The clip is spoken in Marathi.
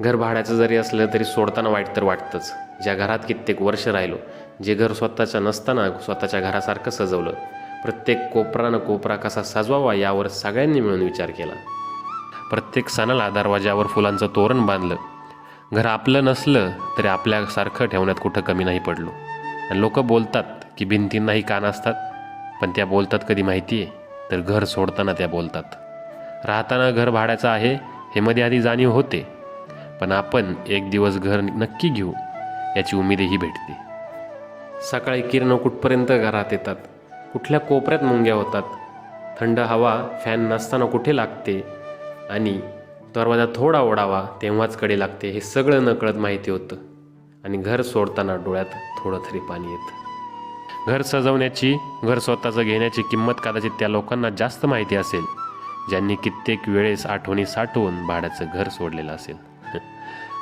घर भाड्याचं जरी असलं तरी सोडताना वाईट तर वाटतंच. ज्या घरात कित्येक वर्ष राहिलो जे घर स्वतःचं नसताना स्वतःच्या घरासारखं सजवलं प्रत्येक कोपरानं कोपरा कसा सजवावा यावर सगळ्यांनी मिळून विचार केला. प्रत्येक सणाला दरवाज्यावर फुलांचं तोरण बांधलं. घर आपलं नसलं तरी आपल्यासारखं ठेवण्यात कुठं कमी नाही पडलो. आणि लोक बोलतात की भिंतींनाही कान असतात पण त्या बोलतात कधी माहिती आहे तर घर सोडताना त्या बोलतात. राहताना घर भाड्याचं आहे हे मध्ये आधी जाणीव होते. पण आपण एक दिवस घर नक्की घेऊ याची उमेदही भेटते. सकाळी किरण कुठपर्यंत घरात येतात? कुठल्या कोपऱ्यात मुंग्या होतात? थंड हवा फॅन नसताना कुठे लागते? आणि दरवाजा थोडा ओढावा तेव्हाच कडे लागते हे सगळं नकळत माहिती होतं. आणि घर सोडताना डोळ्यात थोडं तरी पाणी येतं. घर सजवण्याची घर स्वतःचं घेण्याची किंमत कदाचित त्या लोकांना जास्त माहिती असेल ज्यांनी कित्येक वेळेस आठवणी साठवून भाड्याचं घर सोडलेलं असेल. 哼。